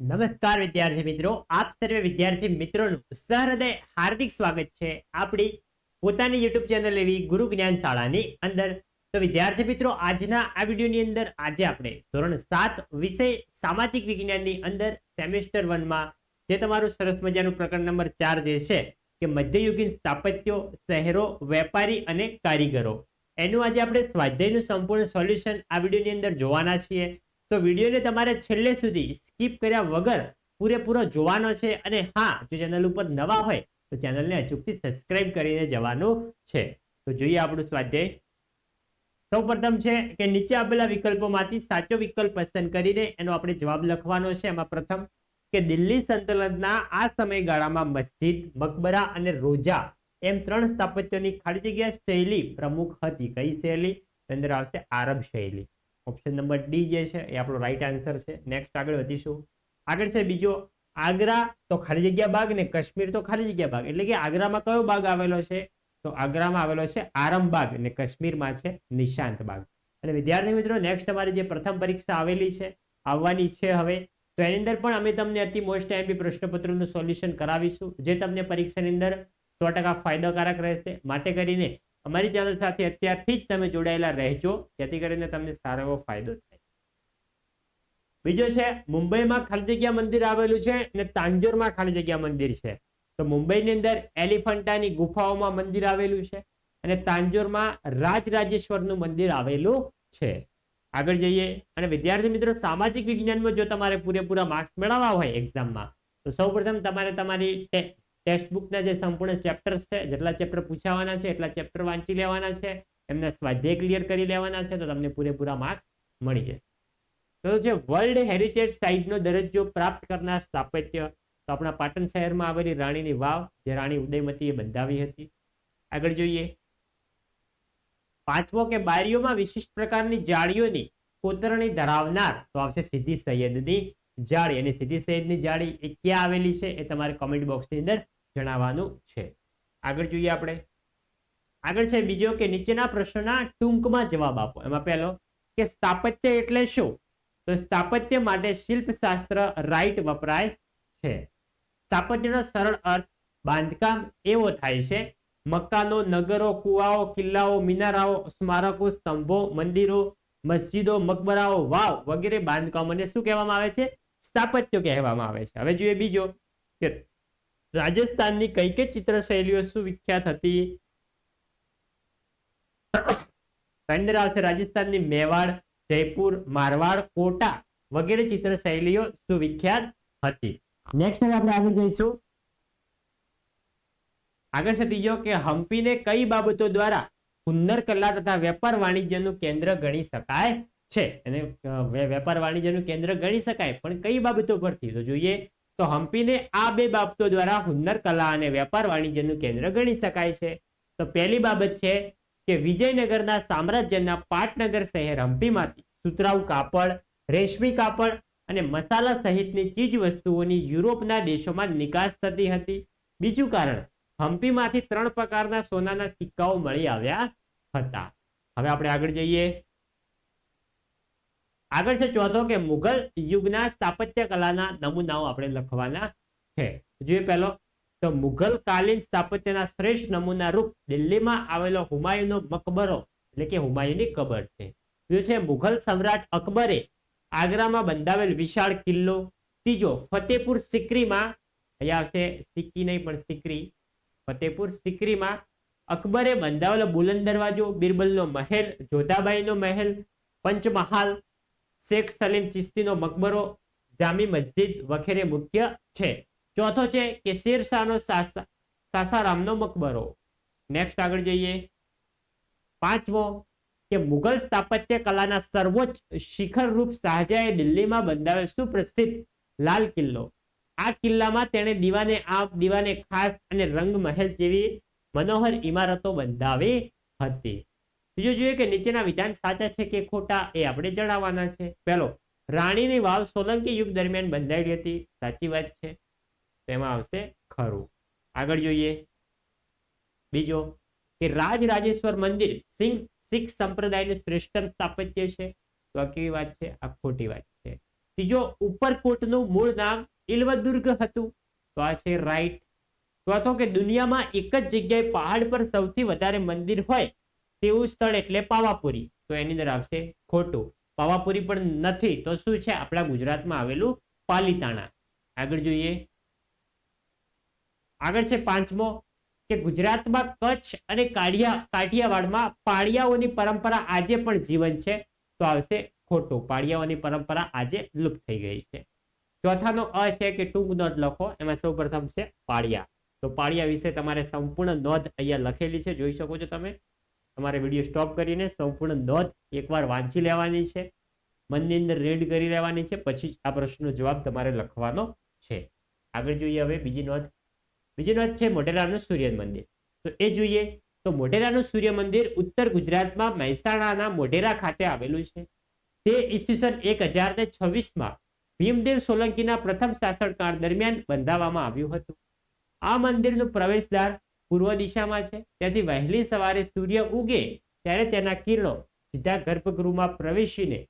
નમસ્કાર વિદ્યાર્થી મિત્રો, આપ સર્વે વિદ્યાર્થી મિત્રોનું સહૃદય હાર્દિક સ્વાગત છે. આપણી પોતાની યુટ્યુબ ચેનલ એવી ગુરુ જ્ઞાન શાળાની અંદર. તો વિદ્યાર્થી મિત્રો, આજના આ વિડીયોની અંદર આજે આપણે ધોરણ સાત વિષય સામાજિક વિજ્ઞાનની અંદર સેમેસ્ટર વનમાં જે તમારું સરસ મજાનું પ્રકરણ નંબર ચાર જે છે કે મધ્યયુગીન સ્થાપત્યો, શહેરો, વેપારી અને કારીગરો. એનું આજે આપણે સ્વાધ્યાયનું સંપૂર્ણ સોલ્યુશન આ વિડીયોની અંદર જોવાના છીએ. તો વિડીયોને તમારે છેલ્લે સુધી સ્કીપ કર્યા વગર પૂરેપૂરો જોવાનો છે અને હા, જો ચેનલ ઉપર નવા હોય, તો ચેનલને અચૂકથી સબસ્ક્રાઇબ કરીને જવાનું છે. તો જોઈએ આપણું સ્વાધ્યાય. સૌ પ્રથમ છે કે નીચે આપેલા વિકલ્પોમાંથી સાચો વિકલ્પ પસંદ કરીને એનો આપણે જવાબ લખવાનો છે. એમાં પ્રથમ કે દિલ્હી સંતલનના આ સમયગાળામાં મસ્જિદ, મકબરા અને રોજા એમ ત્રણ સ્થાપત્યોની ખાલી જગ્યા શૈલી પ્રમુખ હતી. કઈ શૈલી? અંદર આવશે આરબ શૈલી. ઓપ્શન નંબર ડી જે છે, એ આપણો રાઈટ આન્સર છે. નેક્સ્ટ આગળ વધીશું. આગળ છે બીજો, આગ્રા તો ખાલી જગ્યા બાગ ને કાશ્મીર તો ખાલી જગ્યા બાગ. એટલે કે આગ્રામાં કયો બાગ આવેલો છે? તો આગ્રામાં આવેલો છે આરમબાગ અને કાશ્મીરમાં છે નિશાંત બાગ. અને વિદ્યાર્થી મિત્રો નેક્સ્ટ અમારી જે પ્રથમ પરીક્ષા આવેલી છે, આવવાની છે હવે, તો એની અંદર પણ અમે તમને અતિ મોસ્ટ એમપી પ્રશ્નપત્રનું સોલ્યુશન કરાવીશું, જે તમને પરીક્ષાની અંદર સો ટકા ફાયદાકારક રહેશે. માટે કરીને અમારી ચેનલ સાથે અત્યારથી જ તમે જોડાયેલા રહેજો, જેથી કરીને તમને સારો એવો ફાયદો થાય. બીજો છે, મુંબઈમાં ખાલી જગ્યા મંદિર આવેલું છે અને તાંજોરમાં ખાલી જગ્યા મંદિર છે. તો મુંબઈની અંદર એલિફન્ટાની ગુફાઓમાં મંદિર આવેલું છે અને તાંજોરમાં રાજરાજેશ્વરનું મંદિર આવેલું છે. આગળ જઈએ. અને વિદ્યાર્થી મિત્રો, સામાજિક વિજ્ઞાનમાં જો તમારે પૂરેપૂરા માર્ક્સ મેળવવા હોય એક્ઝામમાં તો સૌપ્રથમ તમારે તમારી ટેક્સ્ટ જે સંપૂર્ણ ચેપ્ટર્સ છે, જેટલા ચેપ્ટર પૂછાવાના છે, એટલા ચેપ્ટર વાંચી લેવાના છે, એમના સ્વાધ્યાય ક્લિયર કરી લેવાના છે, તો તમને પૂરેપૂરા માર્ક્સ મળી જશે. તો જે વર્લ્ડ હેરિટેજ સાઇટનો દરજ્જો પ્રાપ્ત કરનાર સ્થાપત્ય, તો આપણા પાટણ શહેરમાં આવેલી રાણીની વાવ, જે રાણી ઉદયમતીએ બંધાવી હતી. આગળ જોઈએ. પાંચમો કે બારીઓમાં વિશિષ્ટ પ્રકારની જાળીઓની કોતરણી ધરાવનાર, તો આવશે સીધી સૈયદની જાળી અને સીધી સૈયદની જાળી એ ક્યાં આવેલી છે એ તમારે કોમેન્ટ બોક્સની અંદર જણાવવાનું છે. આગળ જોઈએ આપણે. આગળ છે બીજો કે નીચેના પ્રશ્નોના ટૂંકમાં જવાબ આપો. એમાં પહેલો કે સ્થાપત્ય એટલે શું? તો સ્થાપત્ય માટે શિલ્પશાસ્ત્ર રાઈટ વપરાય છે. સ્થાપત્યનો સરળ અર્થ બાંધકામ એવો થાય છે. મકાનો, નગરો, કુવાઓ, કિલ્લાઓ, મિનારાઓ, સ્મારકો, સ્તંભો, મંદિરો, મસ્જિદો, મકબરાઓ, વાવ વગેરે બાંધકામોને શું કહેવામાં આવે છે? સ્થાપત્ય કહેવામાં આવે છે. હવે જોઈએ બીજો કે રાજસ્થાનની કઈ કઈ ચિત્ર શૈલીઓ શું વિખ્યાત હતી આવશે રાજસ્થાનની મેવાડ, જયપુર, મારવાડ, કોટા વગેરે ચિત્ર શૈલીઓ સુવિખ્યાત હતી. નેક્સ્ટ આપણે આગળ જઈશું. આગળ છે ત્રીજો કે હમ્પીને કઈ બાબતો દ્વારા હુન્નર કલા તથા વેપાર વાણિજ્યનું કેન્દ્ર ગણી શકાય? છે. એને વેપાર વાણિજ્યનું કેન્દ્ર ગણી શકાય, પણ કઈ બાબતો પરથી? તો જોઈએ, તો હમ્પીને આ બે બાબતો દ્વારા હુન્નર કલા અને વેપાર વાણિજ્યનું કેન્દ્ર ગણી શકાય છે. તો પહેલી બાબત છે કે વિજયનગરના સામ્રાજ્યના પાટનગર શહેર હમ્પીમાંથી સુતરાઉ કાપડ, રેશમી કાપડ અને મસાલા સહિતની ચીજ વસ્તુઓની યુરોપના દેશોમાં નિકાસ થતી હતી. બીજું કારણ હમ્પીમાંથી ત્રણ પ્રકારના સોનાના સિક્કાઓ મળી આવ્યા હતા. હવે આપણે આગળ જઈએ. આગળ છે ચોથો કે મુઘલ યુગના સ્થાપત્ય કલાના નમૂનાઓ આપણે લખવાના છે. જોઈએ પહેલો, તો મુઘલ કાલીન સ્થાપત્યના શ્રેષ્ઠ નમૂના રૂપ દિલ્હીમાં આવેલો હુમાયુનો મકબરો, એટલે કે હુમાયુની કબર છે. બીજું છે, મુઘલ સમ્રાટ અકબરે આગ્રામાં બંધાવેલ વિશાળ કિલ્લો, ત્રીજો ફતેપુર સિકરીમાં, અહીંયા આવશે સિક્કી નહીં પણ સિકરી, ફતેપુર સિકરીમાં અકબરે બંધાવેલો બુલંદ દરવાજો, બિરબલનો મહેલ, જોધાબાઈનો મહેલ, પંચમહાલ શેખ સલીમ ચિસ્તીનો મકબરો જામી મસ્જિદ વગેરે મુખ્ય છે. ચોથો છે કે શેરશાહનો સાસારામનો મકબરો. નેક્સ્ટ આગળ જઈએ. પાંચમો કે મુઘલ સ્થાપત્ય કલાના સર્વોચ્ચ શિખર રૂપ શાહજહાએ દિલ્હીમાં બંધાવેલ સુપ્રસિદ્ધ લાલ કિલ્લો. આ કિલ્લામાં તેણે દીવાને આપ દીવાને ખાસ અને રંગ મહેલ જેવી મનોહર ઇમારતો બંધાવી હતી. બીજું જોઈએ કે નીચેના વિધાન સાચા છે કે ખોટા એ આપણે જણાવવાના છે. પહેલો, રાણીની વાવ સોલંકી યુગ દરમિયાન બંધાયેલી હતી. સાચી વાત છે. તેમાં આવશે ખરું. આગળ જોઈએ. બીજો, કે રાજ રાજેશ્વર મંદિર સિંહ, શીખ સંપ્રદાયનું શ્રેષ્ઠ સ્થાપત્ય છે. તો આ કેવી વાત છે? આ ખોટી વાત છે. ત્રીજો, ઉપરકોટનું મૂળ નામ ઇલવદુર્ગ હતું. તો આ છે રાઈટ ચોથો, કે દુનિયામાં એક જ જગ્યાએ પહાડ પર સૌથી વધારે મંદિર હોય તેવું સ્થળ એટલે પાવાપુરી. તો એની અંદર આવશે ખોટું. પાવાપુરી પણ નથી, તો શું છે? આપણા ગુજરાતમાં આવેલું પાલીતાણા. આગળ જોઈએ. આગળ છે પાંચમો, કે ગુજરાતમાં કચ્છ અને કાઢિયા કાઠિયાવાડમાં પાળિયાઓની પરંપરા આજે પણ જીવન છે, તો આવશે ખોટું. પાળિયાઓની પરંપરા આજે લુપ્ત થઈ ગઈ છે. ચોથાનો અ છે કે ટૂંક નોંધ લખો, એમાં સૌ છે પાળિયા. તો પાળિયા વિશે તમારે સંપૂર્ણ નોંધ અહીંયા લખેલી છે, જોઈ શકો છો તમે. તમારે વીડિયો સ્ટોપ કરીને સંપૂર્ણ નોંધ એકવાર વાંચી લેવાની છે, મનની અંદર રેડ કરી લેવાની છે, પછી જ આ પ્રશ્નનો જવાબ તમારે લખવાનો છે. આગળ જોઈએ હવે બીજી નોંધ. બીજી નોંધ છે મોઢેરાનું સૂર્ય મંદિર. તો એ જોઈએ, તો મોઢેરાનું સૂર્ય મંદિર ઉત્તર ગુજરાતમાં મહેસાણાના મોઢેરા ખાતે આવેલું છે. તે ઈસવીસન એક હજાર ને છવ્વીસમાં ભીમદેવ સોલંકીના પ્રથમ શાસનકાળ દરમિયાન બંધાવવામાં આવ્યું હતું. આ મંદિરનું પ્રવેશદ્વાર પૂર્વ દિશામાં છે. ત્યાંથી વહેલી સવારે સૂર્ય ઉગે ત્યારે તેના કિરણો સીધા ગર્ભગૃહમાં પ્રવેશીને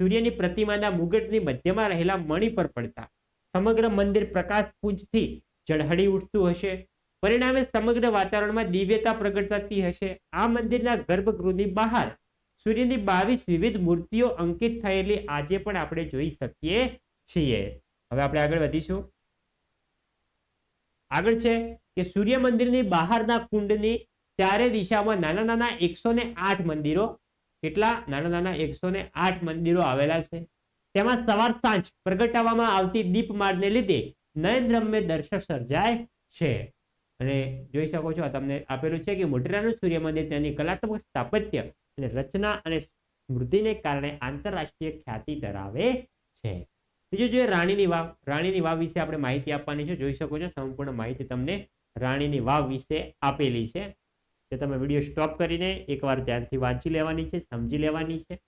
સૂર્યની પ્રતિમાના મુગટની મધ્યમાં રહેલા મણિ પર પડતા સમગ્ર મંદિર પ્રકાશ પૂંજથી ઝળહળી ઉઠતું હશે. પરિણામે સમગ્ર વાતાવરણમાં દિવ્યતા પ્રગટ થતી હશે. આ મંદિરના ગર્ભગૃહની બહાર સૂર્યની બાવીસ વિવિધ મૂર્તિઓ અંકિત થયેલી આજે પણ આપણે જોઈ શકીએ છીએ. હવે આપણે આગળ વધીશું. આગળ છે કે સૂર્ય મંદિરની બહારના કુંડની ચારે દિશામાં નાના નાના એકસો મંદિરો, કેટલા? નાના નાના એકસો મંદિરો આવેલા છે. તેમાં સવાર સાંજ પ્રગટાવવામાં આવતી દીપમાળને લીધે નયનરમ્ય દર્શક સર્જાય છે. અને જોઈ શકો છો તમને આપેલું છે કે મોટેરાનું સૂર્ય મંદિર તેની કલાત્મક સ્થાપત્ય અને રચના અને સ્મૃતિને કારણે આંતરરાષ્ટ્રીય ખ્યાતિ ધરાવે છે. બીજું જોઈએ રાણીની વાવ. રાણીની વાવ વિશે આપણે માહિતી આપવાની છે. જોઈ શકો છો, સંપૂર્ણ માહિતી તમને રાણીની વાવ વિશે આપેલી છે. જે તમે વીડિયો સ્ટોપ કરીને એકવાર ધ્યાનથી વાંચી લેવાની છે, સમજી લેવાની છે.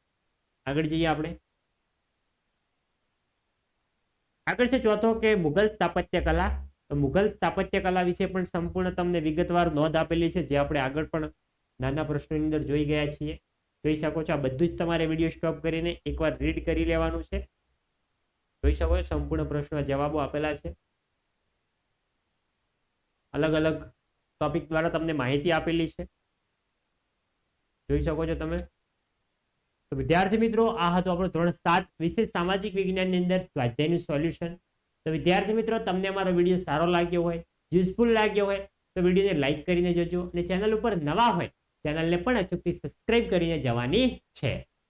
આગળ જઈએ આપણે. આગળ છે ચોથો કે મુઘલ સ્થાપત્ય કલા. તો મુઘલ સ્થાપત્ય કલા વિશે પણ સંપૂર્ણ તમને વિગતવાર નોંધ આપેલી છે, જે આપણે આગળ પણ નાના પ્રશ્નોની અંદર જોઈ ગયા છીએ. જોઈ શકો છો, આ બધું જ તમારે વીડિયો સ્ટોપ કરીને એકવાર રીડ કરી લેવાનું છે. જોઈ શકો છો, સંપૂર્ણ પ્રશ્નો જવાબો આપેલા છે. અલગ અલગ ટોપિક દ્વારા તમને માહિતી આપેલી છે. જોઈ શકો છો તમે. તો વિદ્યાર્થી મિત્રો, આ હતું આપણો ધોરણ સાત વિશે સામાજિક વિજ્ઞાનની અંદર સ્વાધ્યાયનું સોલ્યુશન તો વિદ્યાર્થી મિત્રો, તમને અમારો વીડિયો સારો લાગ્યો હોય યુઝફુલ લાગ્યો હોય, તો વિડીયોને લાઇક કરીને જોજો અને ચેનલ ઉપર નવા હોય ચેનલને પણ અચૂકથી સબસ્ક્રાઇબ કરીને જવાની છે.